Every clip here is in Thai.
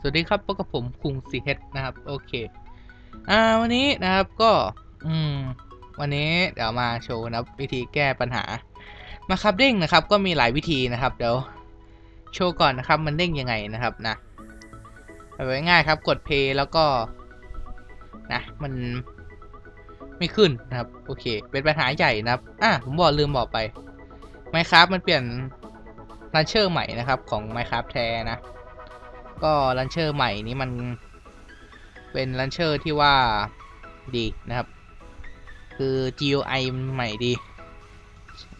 สวัสดีครับพบกับผมคุงซีเฮดนะครับ โอเค อ่าวันนี้นะครับก็ อืม วันนี้เดี๋ยวมาโชว์นะครับวิธีแก้ปัญหา มาครับเด้งนะครับ ก็มีหลายวิธีนะครับ เดี๋ยวโชว์ก่อนนะครับ มันเด้งยังไงนะครับนะเอาไว้ง่ายครับ กดเพย์แล้วก็ นะ มัน ไม่ขึ้นนะครับ โอเค เป็นปัญหาใหญ่นะครับ อะผมบอกลืมบอกไป Minecraft มันเปลี่ยนลันเชอร์ใหม่นะครับ ของ Minecraft แท้นะ ก็ลันเชอร์ใหม่นี้มันเป็นลันเชอร์ที่ว่าดีนะครับ คือ GUI มันใหม่ดี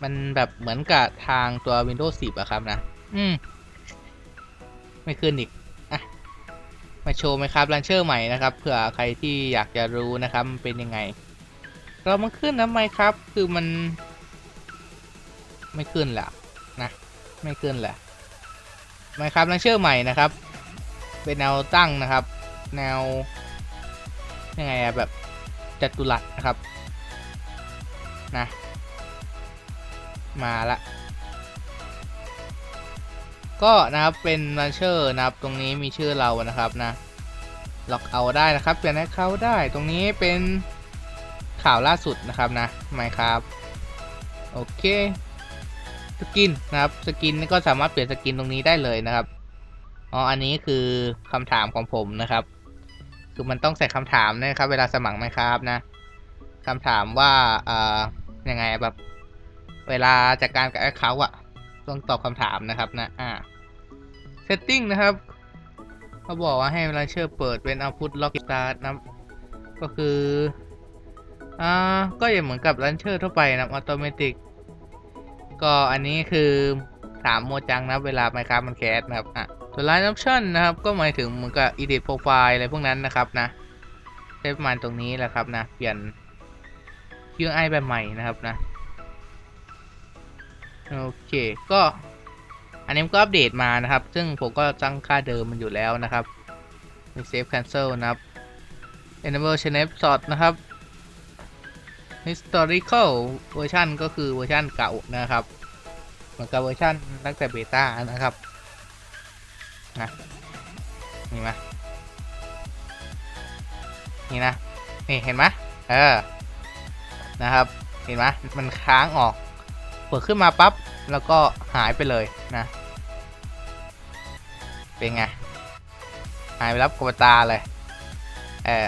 มันแบบเหมือนกับทางตัว Windows 10อะครับนะ อืม ไม่ขึ้นอีกอะมาโชว์ไหมครับลันเชอร์ใหม่นะครับเผื่อใครที่อยากจะรู้นะครับเป็นยังไง เรามันขึ้นนะไหมครับ คือมัน ไม่ขึ้นแหละนะ ไม่ขึ้นแหละไหมครับลันเชอร์ใหม่นะครับ เป็นแนวตั้งนะครับ แนวยังไงอะแบบจัตุรัสนะครับนะมาละก็นะครับเป็นลันเชอร์นะครับตรงนี้มีชื่อเรานะครับนะล็อกเอาได้นะครับเปลี่ยนให้เขาได้ตรงนี้เป็น ข่าวล่าสุดนะครับนะไมครับโอเคสกินนะครับสกินก็สามารถเปลี่ยนสกินตรงนี้ได้เลยนะครับอ๋ออันนี้คือคำถามของผมนะครับ คือมันต้องใส่คำถามนะครับ เวลาสมัครไหมครับนะคำถามว่าอ่ายังไงแบบ เวลาจัดการกับแอคเคาท์อะต้องตอบคำถามนะครับนะอ่า setting นะครับเขาบอกว่าให้เวลาเชื่อเปิดเป็น output lock start นะก็คือ อ่าก็อย่างเหมือนกับลันเชอร์ทั่วไปนะครับ automatic ก็อันนี้คือถามโมจังนะเวลา Minecraft มันแคสนะครับอะส่วน line option นะครับ ก็หมายถึงเหมือนกับ edit profile อะไรพวกนั้นนะครับนะใช้ประมาณตรงนี้แหละครับนะ เปลี่ยน UI แบบใหม่นะครับนะ โอเค ก็ อันนี้ก็อัปเดตมานะครับ ซึ่งผมก็ตั้งค่าเดิมมันอยู่แล้วนะครับมี save cancel นะครับ enable snapshot นะครับ historical version ก็คือเวอร์ชันเก่านะครับเหมือนกับเวอร์ชันตั้งแต่เบต้านะครับนะนี่มานี่นะนี่เห็นไหมเออนะครับเห็นไหมมันค้างออกเปิดขึ้นมาปั๊บแล้วก็หายไปเลยนะ เป็นไง หายไปรับกบตาเลย เออ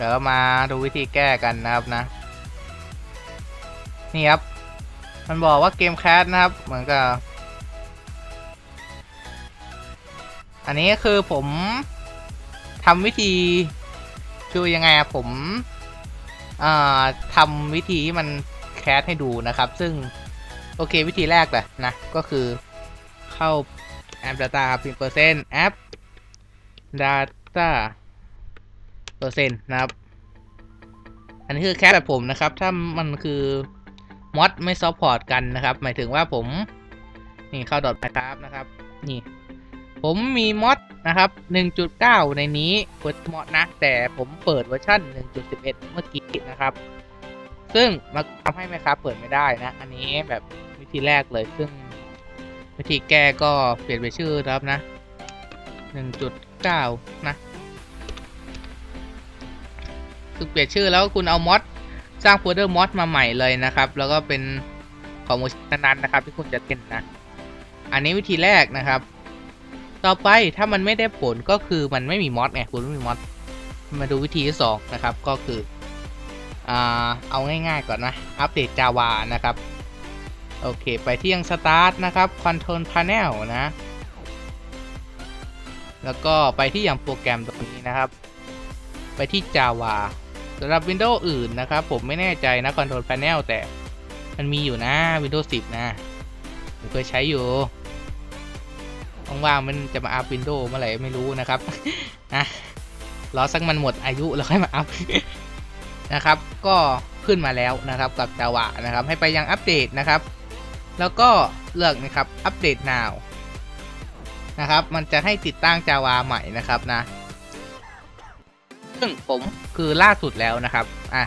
เดี๋ยวมาดูวิธีแก้กันนะครับนะ นี่ครับ มันบอกว่าเกมแคสนะครับ เหมือนกับ อันนี้คือผมทำวิธีคือยังไงอะผมอ่าทำวิธีที่มันแคสให้ดูนะครับ ซึ่งโอเควิธีแรกแหละนะ ก็คือเข้าแอป Data ครับพิมพ์เปอร์เซ็นต์แอป Data เปอร์เซ็นต์นะครับ อันนี้คือแคสแบบผมนะครับ ถ้ามันคือมอดไม่ซัพพอร์ตกันนะครับ หมายถึงว่าผม นี่เข้าดอทนะครับนะครับ นี่ ผมมีมอดนะครับ 1.9 ในนี้เปิดมอดนะ แต่ผมเปิดเวอร์ชัน1.11 เมื่อกี้นะครับ ซึ่งมาทำให้ไหมครับ เปิดไม่ได้นะ อันนี้แบบวิธีแรกเลย ซึ่งวิธีแก้ก็เปลี่ยนไปชื่อครับนะ 1.9 นะ คือเปลี่ยนชื่อแล้วคุณเอามอดสร้างโฟลเดอร์มอดมาใหม่เลยนะครับ แล้วก็เป็นของโมชันนั้นนะครับ ที่คุณจะเล่นนะ อันนี้วิธีแรกนะครับ ต่อไปถ้ามันไม่ได้ผลก็คือมันไม่มีมอดไงคุณไม่มีมอดมาดูวิธีที่สองนะครับก็คืออ่าเอาง่ายๆก่อนนะ อัปเดต Java นะครับ โอเค ไปที่ยัง Start นะครับ Control Panel นะ แล้วก็ไปที่อย่างโปรแกรมตรงนี้นะครับ ไปที่ Java สำหรับ Windows อื่นนะครับ ผมไม่แน่ใจนะ Control Panel แต่มันมีอยู่นะ Windows 10 นะผมเคยใช้อยู่ว่างๆมันจะมาอัพ Windows เมื่อไหร่ไม่รู้นะครับนะรอสักมันหมดอายุแล้วค่อยมาอัพนะครับ ก็ขึ้นมาแล้วนะครับกับ Java นะครับ ให้ไปยังอัปเดตนะครับ แล้วก็เลือกนะครับอัปเดต now นะครับ มันจะให้ติดตั้ง Java ใหม่นะครับนะ ซึ่งผมคือล่าสุดแล้วนะครับอะ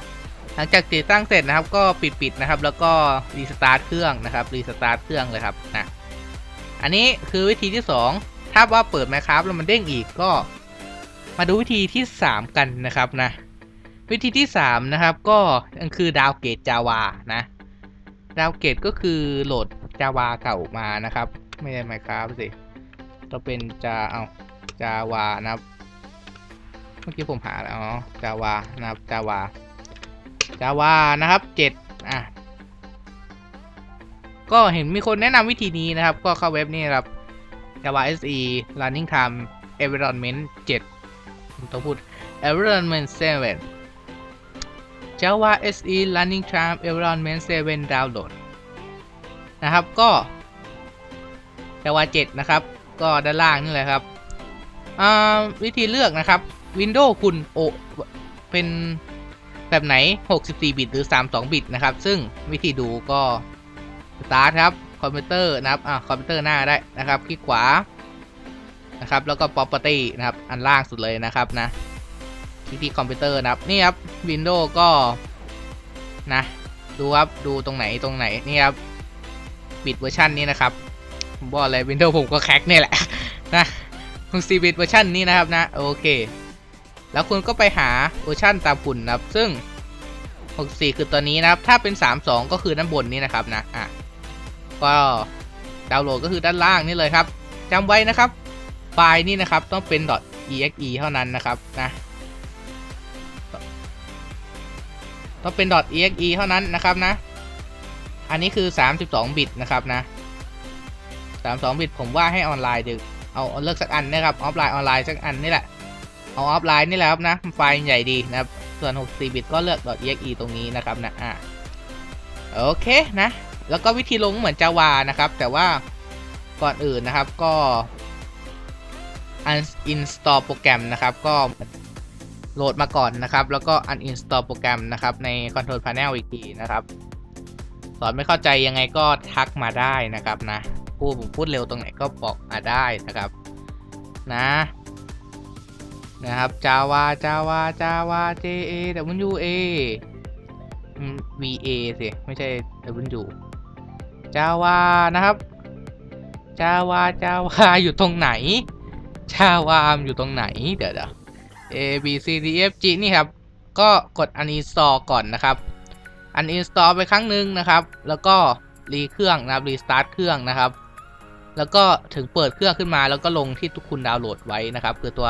หลังจากติดตั้งเสร็จนะครับก็ปิดปิดนะครับ แล้วก็รีสตาร์ทเครื่องนะครับรีสตาร์ทเครื่องเลยครับนะอันนี้คือวิธีที่ 2 ถ้าว่าเปิด Minecraft แล้วมันเด้งอีกก็ มาดูวิธีที่ 3 กันนะครับนะวิธีที่ 3 นะครับ ก็คือดาวเกตจาวานะดาวเกตก็คือโหลดจาวาเก่ามานะครับ ไม่ใช่ Minecraft สิต้องเป็นจาเอาจาวานะครับ เมื่อกี้ผมหาแล้วอ๋อจาวานะครับจาวาจาวานะครับเจ็ดอะก็เห็นมีคนแนะนำวิธีนี้นะครับ ก็เข้าเว็บนี่ครับ Java SE Running Time Environment 7ผมต้องพูด Environment 7 Java SE Running Time Environment 7 Download นะครับก็ Java 7 นะครับ ก็ด้านล่างนี่แหละครับอ่าวิธีเลือกนะครับ Windows คุณโอเป็นแบบไหน 64 บิตหรือ 32 บิตนะครับ ซึ่งวิธีดูก็ Start ครับ คอมพิวเตอร์นะครับ อ่า คอมพิวเตอร์หน้าได้นะครับ คลิกขวา นะครับ แล้วก็ Property นะครับ อันล่างสุดเลยนะครับนะ คลิกที่คอมพิวเตอร์นะครับ นี่ครับ Windows ก็ นะ ดูครับ ดูตรงไหน ตรงไหน นี่ครับ บิตเวอร์ชันนี้นะครับ ผมบอกเลย Windows ผมก็แคกเนี่ยแหละ นะ64บิตเวอร์ชันนี้นะครับนะ โอเค แล้วคุณก็ไปหาเวอร์ชันตามคุณนะครับ ซึ่ง 64 คือตัวนี้นะครับ ถ้าเป็น 32 ก็คือด้านบนนี้นะครับนะ อะ ก็ดาวน์โหลดก็คือด้านล่างนี่เลยครับจำไว้นะครับ ไฟล์นี่นะครับต้องเป็น .exe เท่านั้นนะครับนะ ต้องเป็น .exe เท่านั้นนะครับนะ อันนี้คือ 32 บิตนะครับนะ 32 บิตผมว่าให้ออนไลน์ดึกเอาเลือกสักอันนะครับ ออฟไลน์ออนไลน์สักอันนี่แหละ เอาออฟไลน์นี่แหละครับนะไฟล์ใหญ่ดีนะครับ ส่วน 64 บิตก็เลือก .exe ตรงนี้นะครับนะอะโอเคนะ แล้วก็วิธีลงเหมือนจาวานะครับ แต่ว่าก่อนอื่นนะครับก็ uninstall โปรแกรมนะครับก็โหลดมาก่อนนะครับ แล้วก็ uninstall โปรแกรมนะครับใน control panel อีกทีนะครับสอนไม่เข้าใจยังไงก็ทักมาได้นะครับนะพูดผมพูดเร็วตรงไหนก็บอกมาได้นะครับ นะ นะครับ Java Java Java J A W A อืม V A สิไม่ใช่ W Java นะครับ Java Java อยู่ตรงไหน Java อยู่ตรงไหน เดี๋ยวเดี๋ยว A B C D F G นี่ครับ ก็กด uninstall ก่อนนะครับ uninstall ไปครั้งหนึ่งนะครับ แล้วก็รีเครื่องนะครับรีสตาร์ทเครื่องนะครับ แล้วก็ถึงเปิดเครื่องขึ้นมาแล้วก็ลงที่ทุกคุณดาวน์โหลดไว้นะครับ คือตัว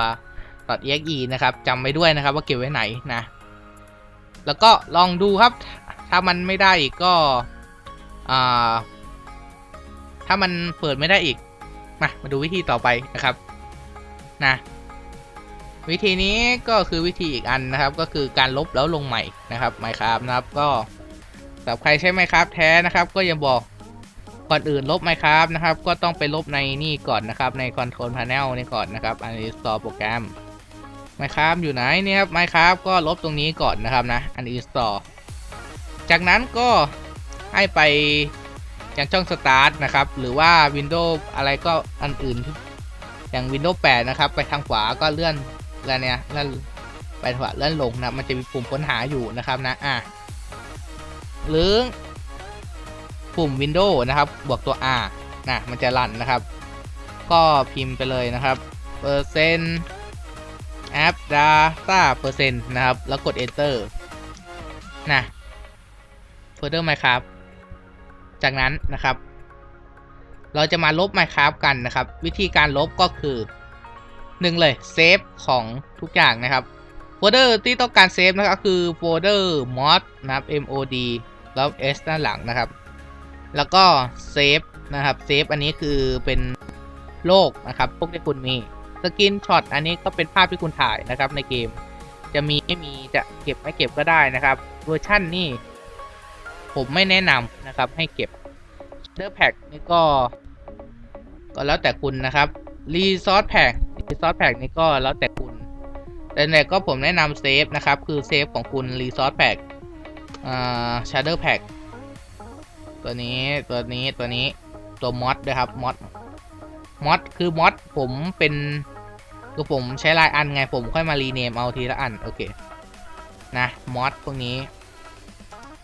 .exe นะครับจำไว้ด้วยนะครับว่าเก็บไว้ไหนนะ แล้วก็ลองดูครับ ถ้ามันไม่ได้อีกก็ถ้ามันเปิดไม่ได้อีก มา มาดูวิธีต่อไปนะครับนะวิธีนี้ก็คือวิธีอีกอันนะครับ ก็คือการลบแล้วลงใหม่นะครับ Minecraft นะครับก็สำหรับใครใช้ Minecraft แท้นะครับ ก็ย่าบอกก่อนอื่นลบ Minecraft นะครับ ก็ต้องไปลบในนี่ก่อนนะครับ ใน Control Panel นี่ก่อนนะครับ Uninstall โปรแกรม Minecraft อยู่ไหนเนี่ยครับ Minecraft ก็ลบตรงนี้ก่อนนะครับนะ Uninstall จากนั้นก็ให้ไปยังช่อง Start นะครับ หรือว่า Windows อะไรก็อันอื่น อย่าง Windows 8 นะครับ ไปทางขวาก็เลื่อนแล้วเนี่ยเลื่อนไปขวาเลื่อนลงนะมันจะมีปุ่มค้นหาอยู่นะครับนะอะหรือปุ่ม Windows นะครับ บวกตัว R นะมันจะรันนะครับ ก็พิมพ์ไปเลยนะครับเปอร์เซ็นต์ app data เปอร์เซ็นะครับ แล้วกด enter นะ further minecraft จากนั้นนะครับ เราจะมาลบ minecraft กันนะครับ วิธีการลบก็คือหนึ่งเลยเซฟของทุกอย่างนะครับโฟลเดอร์ที่ต้องการเซฟนะครับคือโฟลเดอร์ mod นะครับ mod แล้ว s ด้านหลังนะครับ แล้วก็เซฟนะครับเซฟอันนี้คือเป็นโลกนะครับ พวกที่คุณมี สกินช็อตอันนี้ก็เป็นภาพที่คุณถ่ายนะครับในเกม จะมีไม่มีจะเก็บไม่เก็บก็ได้นะครับ เวอร์ชั่นนี่ผมไม่แนะนำนะครับให้เก็บเดอร์แพ็กนี่ก็ ก็แล้วแต่คุณนะครับรีซอสแพ็กรีซอสแพ็กนี่ก็แล้วแต่คุณ แต่ไหนก็ผมแนะนำเซฟนะครับ คือเซฟของคุณรีซอสแพ็กอ่าชาร์เดอร์แพ็กตัวนี้ตัวนี้ตัวนี้ตัวมอดนะครับมอดมอดคือมอดผมเป็น คือผมใช้ลายอันไงผมค่อยมารีเนมเอาทีละอัน โอเค นะมอดพวกนี้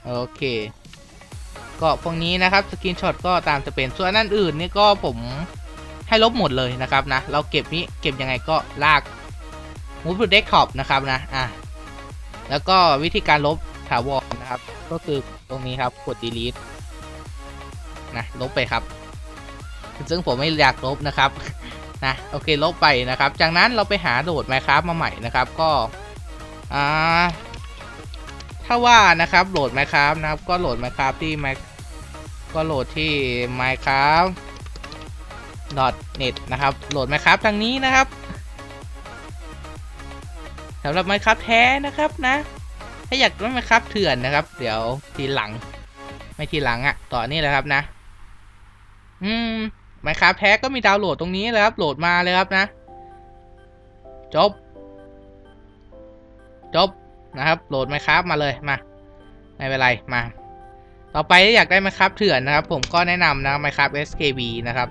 โอเค ก็พวกนี้นะครับสกินช็อตก็ตามจะเป็นส่วนนนั้นอื่นนี่ก็ผมให้ลบหมดเลยนะครับนะ เราเก็บนี้เก็บยังไงก็ลาก move to desktop นะครับนะอะแล้วก็วิธีการลบถาวรนะครับ ก็คือตรงนี้ครับกด delete นะลบไปครับ ซึ่งผมไม่อยากลบนะครับ นะโอเคลบไปนะครับ จากนั้นเราไปหาโหลด Minecraft มาใหม่นะครับก็อ่าถ้าว่านะครับโหลด Minecraft นะครับก็โหลด Minecraft ที่ Mac ก็โหลดที่ Minecraft .net นะครับโหลด Minecraft ทางนี้นะครับสำหรับ Minecraft แท้นะครับนะ ถ้าอยากได้ Minecraft เถื่อนนะครับ เดี๋ยวทีหลัง ไม่ทีหลังอะต่อนี่เลยครับนะ อืม Minecraft แท้ก็มีดาวน์โหลดตรงนี้เลยครับ โหลดมาเลยครับนะ จบ จบนะครับ โหลด Minecraft มาเลยมา ไม่เป็นไรมา ต่อไปถ้าอยากได้ Minecraft เถื่อนนะครับ ผมก็แนะนำนะ Minecraft SKB นะครับ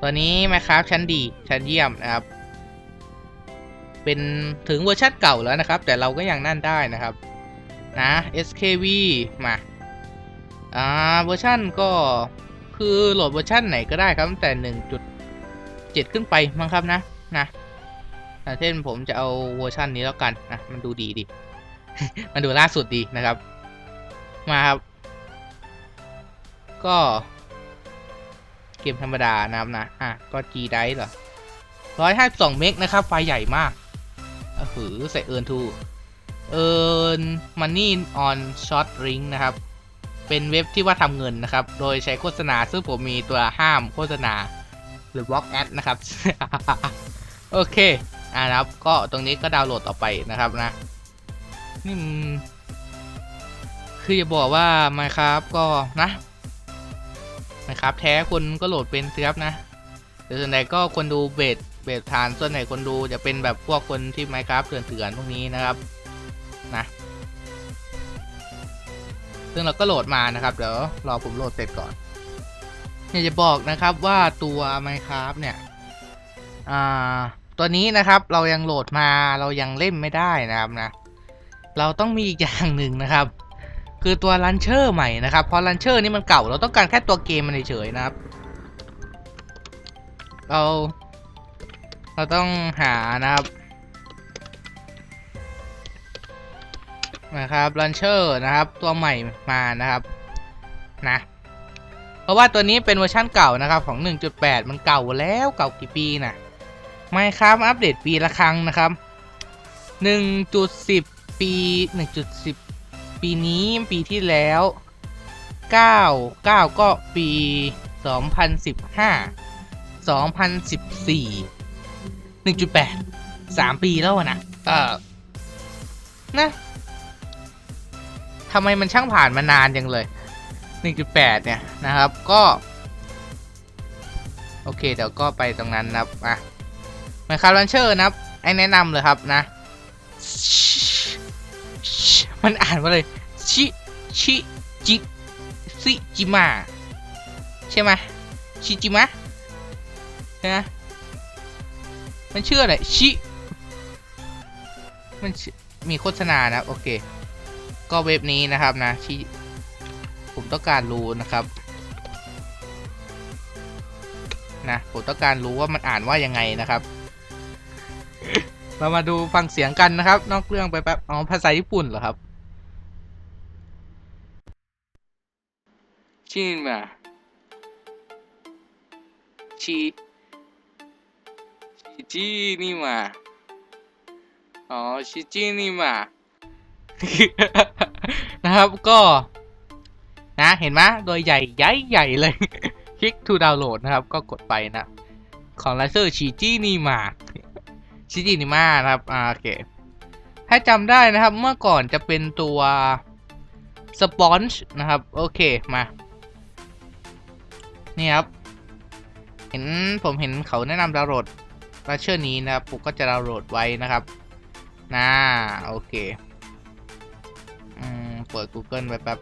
ตัวนี้ Minecraft ชั้นดีชั้นเยี่ยมนะครับ เป็นถึงเวอร์ชันเก่าแล้วนะครับ แต่เราก็ยังนั่นได้นะครับนะ SKB มาอ่าเวอร์ชันก็ คือโหลดเวอร์ชันไหนก็ได้ครับตั้งแต่ 1.7 ขึ้นไปมั้งครับนะนะเช่นผมจะเอาเวอร์ชันนี้แล้วกันนะมันดูดีดิมันดูล่าสุดดีนะครับ มาครับ ก็ เกมธรรมดานะครับนะอะก็ G ได้เหรอร้อยห้าสองเมกนะครับ ไฟล์ใหญ่มากเออหือใส่เอิร์นทูเอิร์นมันนี่ออนช็อตริงนะครับ เป็นเว็บที่ว่าทำเงินนะครับ โดยใช้โฆษณาซึ่งผมมีตัวห้ามโฆษณาหรือ block ad นะครับ โอเค อ่านะครับ ก็ตรงนี้ก็ดาวน์โหลดต่อไปนะครับนะ นี่คือจะบอกว่า Minecraft ก็นะ Minecraft แท้คนก็โหลดเป็นสิครับนะแต่ส่วนใหญ่ก็คนดูเบสเบสฐานส่วนใหญ่คนดูจะเป็นแบบพวกคนที่ Minecraft เถื่อนๆพวกนี้นะครับ ซึ่งเราก็โหลดมานะครับ เดี๋ยวรอผมโหลดเสร็จก่อนอยากจะบอกนะครับว่าตัว Minecraft เนี่ยตัวนี้นะครับเรายังโหลดมาเรายังเล่นไม่ได้นะครับนะ เราต้องมีอีกอย่างหนึ่งนะครับ คือตัวลันเชอร์ใหม่นะครับเพราะลันเชอร์นี่มันเก่าเราต้องการแค่ตัวเกมมันเฉยๆนะครับ เรา เราต้องหานะครับ นะครับลันเชอร์นะครับ ตัวใหม่มานะครับนะเพราะว่าตัวนี้เป็นเวอร์ชั่นเก่านะครับของ 1.8 มันเก่าแล้วเก่ากี่ปีนะ่ะไม่ครับอัปเดตปีละครั้งนะครับ 1.10 ปี 1.10 ปีนี้ปีที่แล้ว 9 9 ก็ปี 2015 2014 1.8 3 ปีแล้วอะนะเออนะ ทำไมมันช่างผ่านมานานจังเลย 1.8 เนี่ยนะครับก็ โอเคเดี๋ยวก็ไปตรงนั้นนะครับอะมาคาร์ลันเชอร์นะครับไอแนะนำเลยครับนะ มันอ่านว่าเลยชิชิจิซิจิมาใช่ไหมชิจิมะใช่ไหมมันชื่ออะไรชิมันมีโฆษณานะ โอเค ก็เว็บนี้นะครับนะที่ผมต้องการรู้นะครับนะผมต้องการรู้ว่ามันอ่านว่ายังไงนะครับ เรามาดูฟังเสียงกันนะครับ นอกเรื่องไปแป๊บอ๋อภาษาญี่ปุ่นเหรอครับชินมาชิชิจินี่มาอ๋อชิจินี่มา นะครับก็นะเห็นไหมโดยใหญ่ใหญ่ใหญ่เลย คลิก to download นะครับ ก็กดไปนะ ของไลเซอร์ชิจินิมาชิจินิมานะครับ อ่า โอเค ถ้าจำได้นะครับ เมื่อก่อนจะเป็นตัวสปอนจ์นะครับ โอเค มา นี่ครับ เห็นผมเห็นเขาแนะนำดาวน์โหลดลัเชอร์นี้นะครับผมก็จะดาวน์โหลดไว้นะครับนะโอเค เปิด Google ไปแป๊บ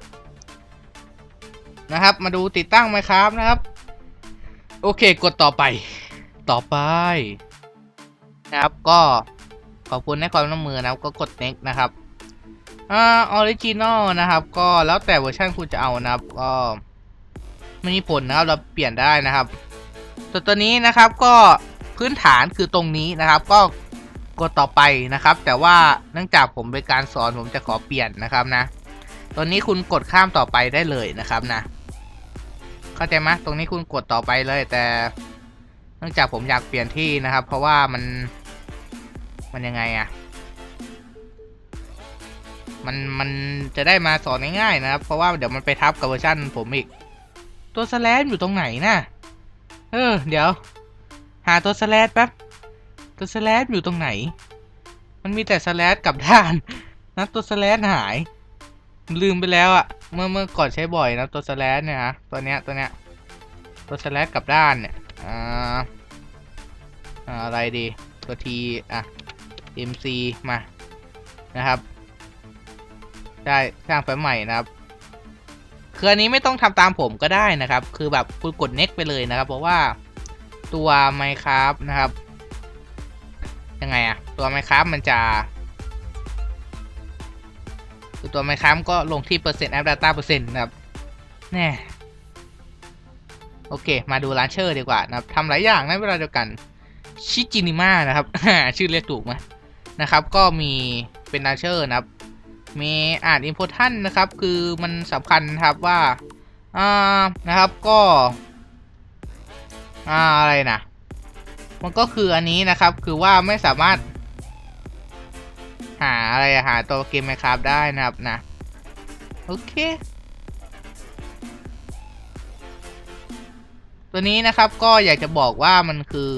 นะครับ มาดูติดตั้งไหมครับนะครับ โอเคกดต่อไป ต่อไป นะครับก็ขอบคุณให้ความร่วมมือนะครับก็กด next นะครับอ่าออริจินอลนะครับก็แล้วแต่เวอร์ชันคุณจะเอานะครับก็ไม่มีผลนะครับเราเปลี่ยนได้นะครับตัวตัวนี้นะครับก็พื้นฐานคือตรงนี้นะครับ ก็กดต่อไปนะครับ แต่ว่าเนื่องจากผมเป็นการสอนผมจะขอเปลี่ยนนะครับนะ ตัวนี้คุณกดข้ามต่อไปได้เลยนะครับนะ เข้าใจไหมตรงนี้คุณกดต่อไปเลย แต่ เนื่องจากผมอยากเปลี่ยนที่นะครับ เพราะว่ามัน มันยังไงอะมันมันจะได้มาสอนง่ายๆนะครับ เพราะว่าเดี๋ยวมันไปทับกับเวอร์ชันผมอีก ตัวสแลชอยู่ตรงไหนน่ะเออ เดี๋ยว หาตัวสแลชแป๊บ ตัวสแลชอยู่ตรงไหน มันมีแต่สแลชกลับด้านนะตัวสแลชหาย ลืมไปแล้วอะเมื่อเมื่อก่อนใช้บ่อยนะตัวสแลชเนี่ยฮะตัวเนี้ยตัวเนี้ยตัวสแลชกลับด้านเนี่ยอ่าอะไรดีตัวทีอะ MC มานะครับ ได้สร้างไฟลใหม่นะครับคืออันนี้ไม่ต้องทำตามผมก็ได้นะครับ คือแบบคุณกด next ไปเลยนะครับ เพราะว่าตัว Minecraft นะครับยังไงอะตัว Minecraft มันจะ คือตัว Minecraft ก็ลงที่เปอร์เซ็นต์ App Data เปอร์เซ็นต์นะครับแน่โอเค มาดูร้านเชอร์ดีกว่านะครับทำหลายอย่างในเวลาเดียวกันชิจินิมานะครับ ชื่อเรียกถูกไหมนะครับ ก็มีเป็นร้านเชอร์นะครับ มีอ่านอินพุทันนะครับ คือมันสำคัญครับว่าอ่านะครับก็อ่าอะไรนะมันก็คืออันนี้นะครับ คือว่าไม่สามารถ หาอะไรหาตัวเกมไหมครับได้นะครับนะ โอเค ตัวนี้นะครับก็อยากจะบอกว่ามันคือ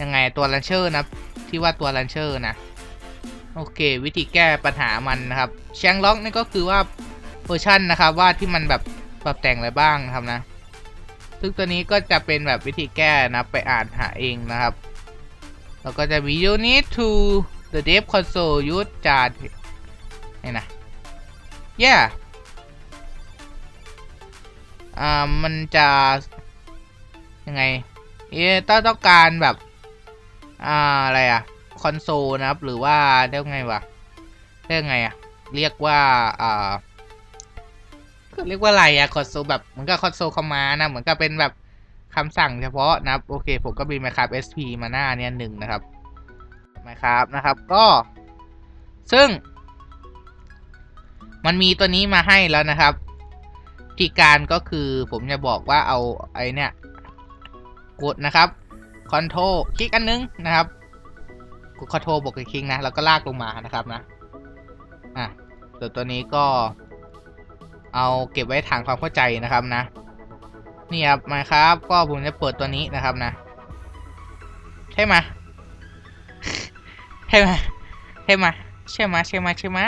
ยังไงตัวลันเชอร์นะที่ว่าตัวลันเชอร์นะ โอเค วิธีแก้ปัญหามันนะครับแชงล็อกนี่ก็คือว่าเวอร์ชันนะครับว่าที่มันแบบปรับแต่งอะไรบ้างนะครับนะ ซึ่งตัวนี้ก็จะเป็นแบบวิธีแก้นะไปอ่านหาเองนะครับ แล้วก็จะมี you need to the dev console use จานี่นะ yeah อ่ามันจะยังไงเอ๊ต้องต้องการแบบอ่าอะไรอะคอนโซลนะครับ หรือว่าเรียกไงวะเรียกไงอะเรียกว่าอ่าเรียกว่าอะไรอะคอนโซลแบบเหมือนกับคอนโซลคอมมานด์นะเหมือนกับเป็นแบบคำสั่งเฉพาะนะครับ โอเค ผมก็มี Minecraft SP มาหน้าเนี่ยหนึ่งนะครับ Minecraft นะครับก็ ซึ่ง มันมีตัวนี้มาให้แล้วนะครับวิธีการก็คือผมจะบอกว่าเอาไอเนี่ย กดนะครับคอนโทรคลิกอันนึงนะครับกดคอนโทรบวกกับคลิกนะแล้วก็ลากลงมานะครับนะอะตัวตัวนี้ก็ เอาเก็บไว้ทางความเข้าใจนะครับนะนี่ครับมาครับ ก็ผมจะเปิดตัวนี้นะครับนะ ใช่ไหม ช่ไหมใช่ไหมใช่ไหมใช่ไหมใช่ไหม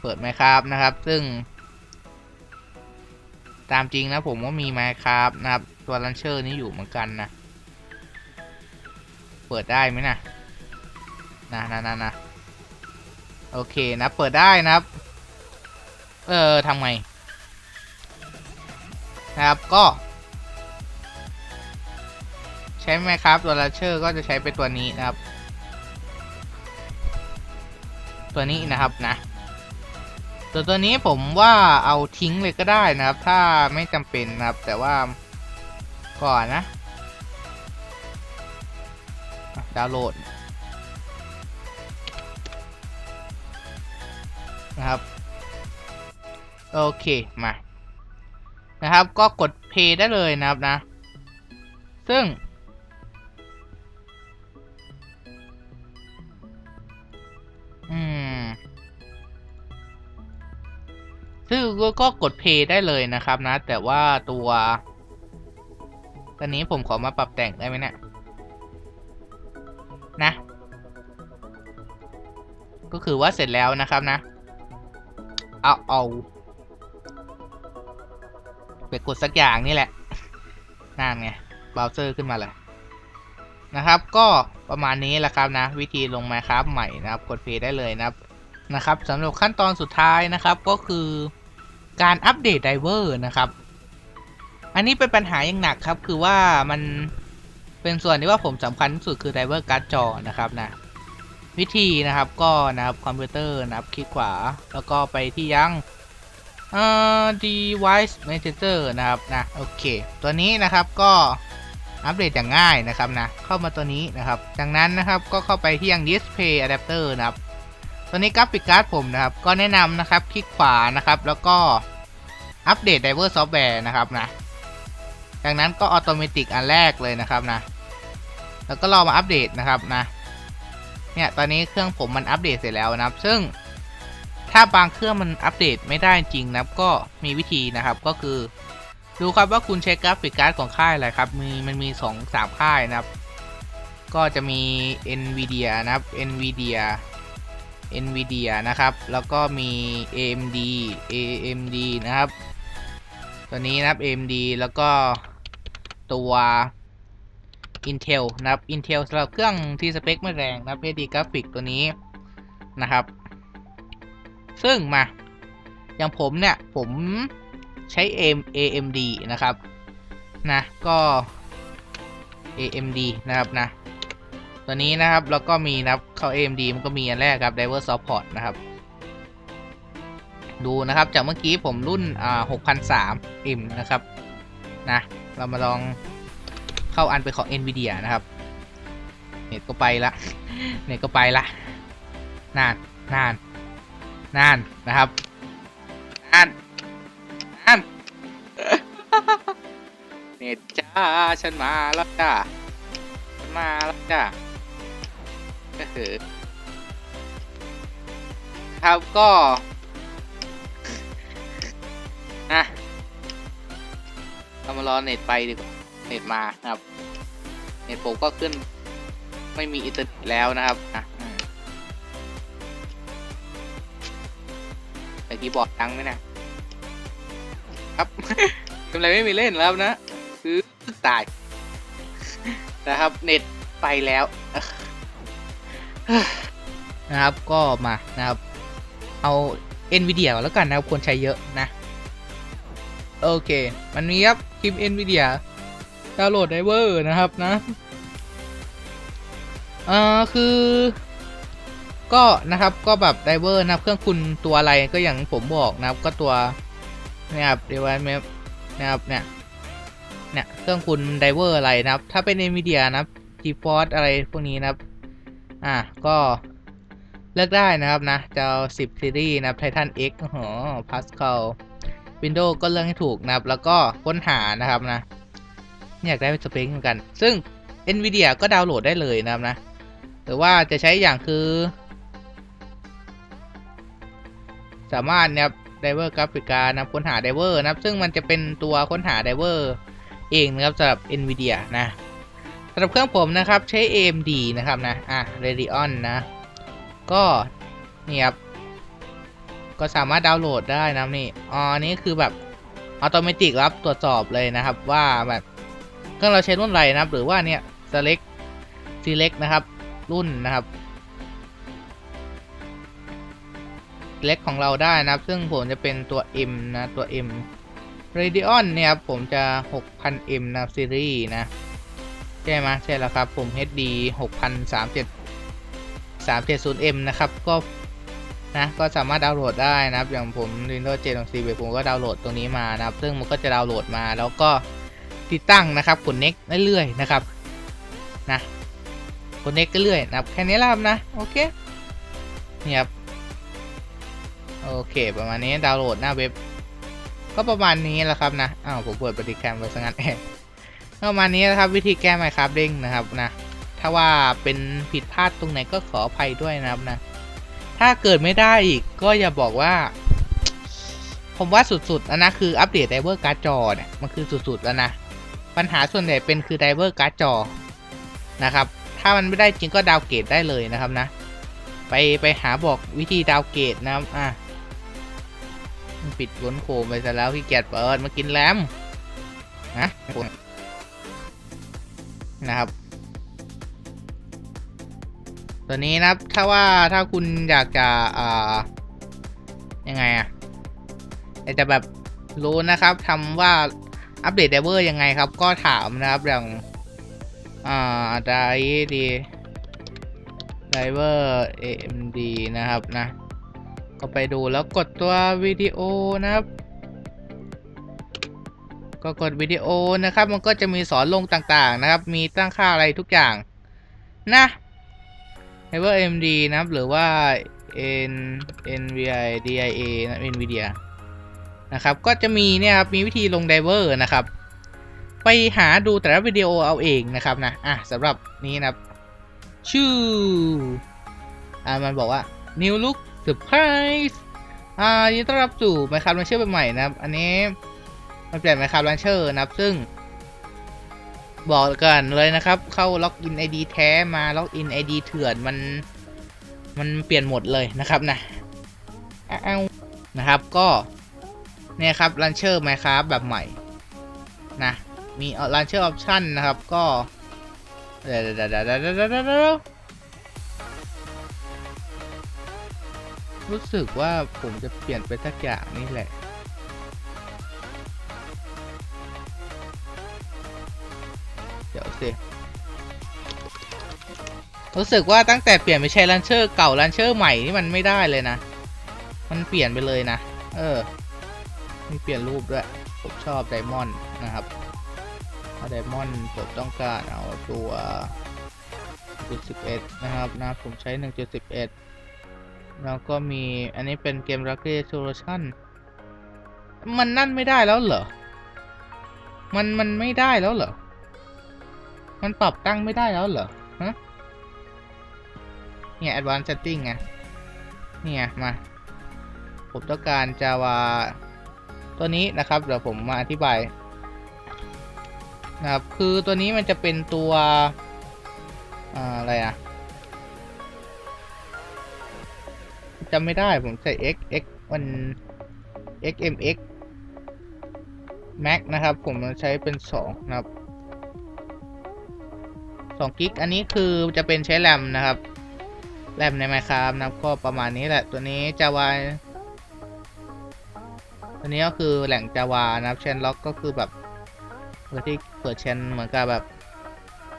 เปิดไหมครับนะครับ ซึ่ง ตามจริงนะผมว่ามีไหมครับนะครับ ตัวลันเชอร์นี้อยู่เหมือนกันนะ เปิดได้ไหมนะนะนะนะนะโอเคนะ เปิดได้นะครับ เออทำไงนะครับก็ ช้ไหมครับตัวลันเชอร์ก็จะใช้เป็นตัวนี้นะครับ ตัวนี้นะครับนะตัวตัวนี้ผมว่าเอาทิ้งเลยก็ได้นะครับ ถ้าไม่จำเป็นนะครับ แต่ว่าก่อนนะดาวน์โหลดนะครับ โอเค มา นะครับ ก็กด play ได้เลยนะครับนะ ซึ่ง ก็กด play ได้เลยนะครับนะ แต่ว่าตัวตอนนี้ผมขอมาปรับแต่งได้ไหมเนี่ยนะ ก็คือว่าเสร็จแล้วนะครับนะ เอาเอาไปกดสักอย่างนี่แหละนั่นไงเบราว์เซอร์ขึ้นมาเลยนะครับ ก็ประมาณนี้แหละครับนะ วิธีลงมาครับใหม่นะครับ กดเพย์ได้เลยนะครับนะครับสำหรับขั้นตอนสุดท้ายนะครับก็คือ การอัปเดตไดเวอร์นะครับ อันนี้เป็นปัญหาอย่างหนักครับ คือว่ามันเป็นส่วนที่ว่าผมสำคัญที่สุดคือไดเวอร์การ์ดจอนะครับนะวิธีนะครับก็นะครับคอมพิวเตอร์นะครับคลิกขวา แล้วก็ไปที่ยังเอ่อ device manager นะครับนะโอเค ตัวนี้นะครับก็อัปเดตอย่างง่ายนะครับนะเข้ามาตัวนี้นะครับ จากนั้นนะครับก็เข้าไปที่ยัง display adapter นะครับ ตัวนี้กราฟิกการ์ดผมนะครับ ก็แนะนำนะครับ คลิกขวานะครับ แล้วก็อัปเดต driver software นะครับนะ จากนั้นก็ออโตเมติกอันแรกเลยนะครับนะ แล้วก็รอมาอัปเดตนะครับนะ เนี่ยตอนนี้เครื่องผมมันอัปเดตเสร็จแล้วนะครับ ซึ่งถ้าบางเครื่องมันอัปเดตไม่ได้จริงนะครับ ก็มีวิธีนะครับก็คือ ดูครับว่าคุณใช้กราฟิกการ์ดของค่ายอะไรครับ มีมันมี2 3ค่ายนะครับ ก็จะมี Nvidia นะครับ Nvidia Nvidia นะครับ แล้วก็มี AMD AMD นะครับ ตัวนี้นะครับ AMD แล้วก็ตัว Intel นะครับ Intel สำหรับเครื่องที่สเปคไม่แรงนะครับ HD กราฟิกตัวนี้นะครับ ซึ่งมา อย่างผมเนี่ย ผมใช้ AM AMD นะครับ นะ ก็ AMD นะครับนะ ตัวนี้นะครับ แล้วก็มีนะครับเข้า AMD มันก็มีอันแรกครับ Driver Support นะครับ ดูนะครับจากเมื่อกี้ผมรุ่นอ่า6,003 M นะครับนะเรามาลองเข้าอันเป็นของ NVIDIA นะครับเน็ตก็ไปละเน็ตก็ไปละนานนานนานนะครับนานนานเน็ตจ้าฉันมาแล้วจ้าฉันมาแล้วจ้า คือครับก็นะเรามารอเน็ตไปดีกว่า เน็ตมานะครับ เน็ตผมก็ขึ้น ไม่มีอินเทอร์เน็ตแล้วนะครับอะอืมแต่คีย์บอร์ดดังไหมนะครับกำไรไม่มีเล่นแล้วนะ คือตายนะครับ เน็ตไปแล้ว นะครับก็มานะครับ เอา NVIDIA ก่อนแล้วกันนะครับควรใช้เยอะนะ โอเค มันมีครับคลิป NVIDIA ดาวน์โหลดไดเวอร์นะครับนะเอ่อคือ ก็นะครับก็แบบไดเวอร์นับเครื่องคุณตัวอะไรก็อย่างผมบอกนะครับก็ตัวนี่ยครับเดี๋ยวไว้นะครับเนี่ยเนี่ยเครื่องคุณไดเวอร์อะไรนะครับ ถ้าเป็น NVIDIA นะครับ GeForce อะไรพวกนี้นะครับ อะก็เลือกได้นะครับนะจะเอา10ซีรีส์นะครับ Titan X อ๋อ Pascal Windows ก็เลือกให้ถูกนะครับ แล้วก็ค้นหานะครับนะอยากได้เป็นสเปคเหมือนกัน ซึ่ง NVIDIA ก็ดาวน์โหลดได้เลยนะครับนะ หรือว่าจะใช้อย่างคือ สามารถนะครับ Driver กราฟิกานะค้นหา Driver นะครับ ซึ่งมันจะเป็นตัวค้นหา Driver เองนะครับสำหรับ NVIDIA นะ สำหรับเครื่องผมนะครับใช้ AMD นะครับนะ อะ Radeon นะ ก็นี่ครับ ก็สามารถดาวน์โหลดได้นะนี่ อ๋อ นี่คือแบบอัตโนมัติรับตรวจสอบเลยนะครับว่าแบบเครื่องเราใช้รุ่นอะไรนะครับ หรือว่าเนี่ย select select นะครับ รุ่นนะครับ select ของเราได้นะครับ ซึ่งผมจะเป็นตัว M นะ ตัว M Radeon เนี่ยครับผมจะ 6000M นะซีรีส์นะ ใช่ไหมใช่แล้วครับ ผม HD 6037 370M นะครับ ก็นะก็สามารถดาวน์โหลดได้นะครับ อย่างผม Windows 7ของ c ผมก็ดาวน์โหลดตรงนี้มานะครับ ซึ่งมันก็จะดาวน์โหลดมาแล้วก็ติดตั้งนะครับกด next เรื่อยๆนะครับนะกด next เรื่อยๆนะครับแค่นี้ละครับนะโอเคนี่ครับโอเค ประมาณนี้ดาวน์โหลดหน้าเว็บ ก็ประมาณนี้แหละครับนะอ้าวผมเปิดปฏิแคมไว้ซะงั้นเอง ประมาณนี้นะครับวิธีแก้ไมครับเด้งนะครับนะถ้าว่าเป็นผิดพลาดตรงไหนก็ขออภัยด้วยนะครับนะ ถ้าเกิดไม่ได้อีกก็อย่าบอกว่า ผมว่าสุดๆแล้วนะคืออัปเดตไดเวอร์การ์ดจอเนี่ยมันคือสุดๆแล้วนะปัญหาส่วนใหญ่เป็นคือไดเวอร์การ์ดจอนะครับถ้ามันไม่ได้จริงก็ดาวเกรดได้เลยนะครับนะ ไปไปหาบอกวิธีดาวเกรดนะครับอะปิดล้นโคมไปซะแล้วพี่เกียรเปิดมากินแรมนะ นะครับ ตัวนี้นะครับถ้าว่าถ้าคุณอยากจะอ่ายังไงอะอยากจะแบบรู้นะครับทำว่าอัปเดตไดเวอร์ยังไงครับ ก็ถามนะครับอย่างอ่าไดดีไดเวอร์ AMD นะครับนะ ก็ไปดูแล้วกดตัววิดีโอนะครับ ก็กดวิดีโอนะครับ มันก็จะมีสอนลงต่างๆนะครับ มีตั้งค่าอะไรทุกอย่างนะไดเวอร์ AMD นะครับ หรือว่า N NVI DIA นะ NVIDIA นะครับ ก็จะมีเนี่ยครับ มีวิธีลงไดเวอร์นะครับ ไปหาดูแต่ละวิดีโอเอาเองนะครับนะ อะสำหรับนี้นะครับ ชื่อ อ่า มันบอกว่า new look surprise อ่ายินดีต้อนรับสู่ Minecraft Launcher ใหม่นะครับ อันนี้ มันเปลี่ยน Minecraft Launcher นะครับ ซึ่ง บอกกันเลยนะครับ เข้าล็อกอิน ID แท้มาล็อกอิน ID เถื่อนมัน มันเปลี่ยนหมดเลยนะครับนะอ้านะครับก็เนี่ยครับ Launcher Minecraft แบบใหม่นะมี Launcher Option นนะครับก็เดี๋ยวเดะเดะเดี๋ยวเดี๋ยวเดี๋ยวเดี๋ยวรู้สึกว่าผมจะเปลี่ยนไปสักอย่างนี่แหละ ดี๋ยวสิรู้สึกว่าตั้งแต่เปลี่ยนไปใช้ลันเชอร์เก่าลันเชอร์ใหม่นี่มันไม่ได้เลยนะ มันเปลี่ยนไปเลยนะ เออ มีเปลี่ยนรูปด้วย ผมชอบไดมอนด์นะครับไดมอนด์ผมต้องการเอาตัว1.11 นะครับนะผมใช้ 1.11 แล้วก็มีอันนี้เป็นเกม r a k e Solution มันนั่นไม่ได้แล้วเหรอ มันมันไม่ได้แล้วเหรอ มันปรับตั้งไม่ได้แล้วเหรอฮะเนี่ย Advanced Setting ไงเนี่ย มาผมต้องการ Java ตัวนี้นะครับ เดี๋ยวผมมาอธิบายนะครับ คือตัวนี้มันจะเป็นตัวออะไรอะจำไม่ได้ผมใส่ x x มัน xmx max นะครับ ผมใช้เป็น 2 นะครับ 2กิกอันนี้คือจะเป็นใช้แรมนะครับแรมใน Minecraft นะครับก็ประมาณนี้แหละ ตัวนี้ Java ตัวนี้ก็คือแหล่ง Java นะครับ Chain Lock ก็คือแบบเปิดที่เปิด Chain เหมือนกับแบบ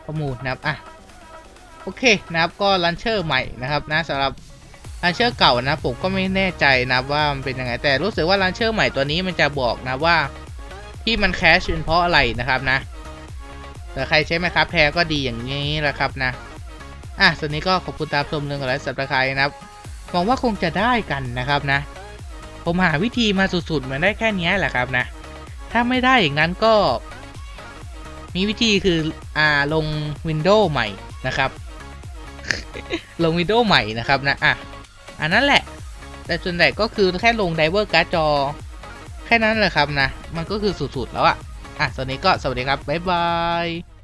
ข้อมูลนะครับอะโอเคนะครับก็ลันเชอร์ใหม่นะครับนะสำหรับลันเชอร์เก่านะผมก็ไม่แน่ใจนะว่ามันเป็นยังไงแต่รู้สึกว่าลันเชอร์ใหม่ตัวนี้มันจะบอกนะว่าที่มันแคชเป็นเพราะอะไรนะครับนะ แต่ใครใช้ไหมครับแพรก็ดีอย่างนี้แหละครับนะ อะส่วนนี้ก็ขอบคุณตามชมเรื่องอะไรสับตะไคร้นะครับหวังว่าคงจะได้กันนะครับนะ ผมหาวิธีมาสุดๆเหมือนได้แค่นี้แหละครับนะ ถ้าไม่ได้อย่างนั้นก็ มีวิธีคืออ่าลง Windows ใหม่นะครับ ลง Windows ใหม่นะครับนะอะอันนั้นแหละ แต่ส่วนใหญ่ก็คือแค่ลงไดเวอร์การ์ดจอ แค่นั้นแหละครับนะ มันก็คือสุดๆแล้วอะ่ะ อะสวัสดีก็สวัสดีครับ บ๊ายบาย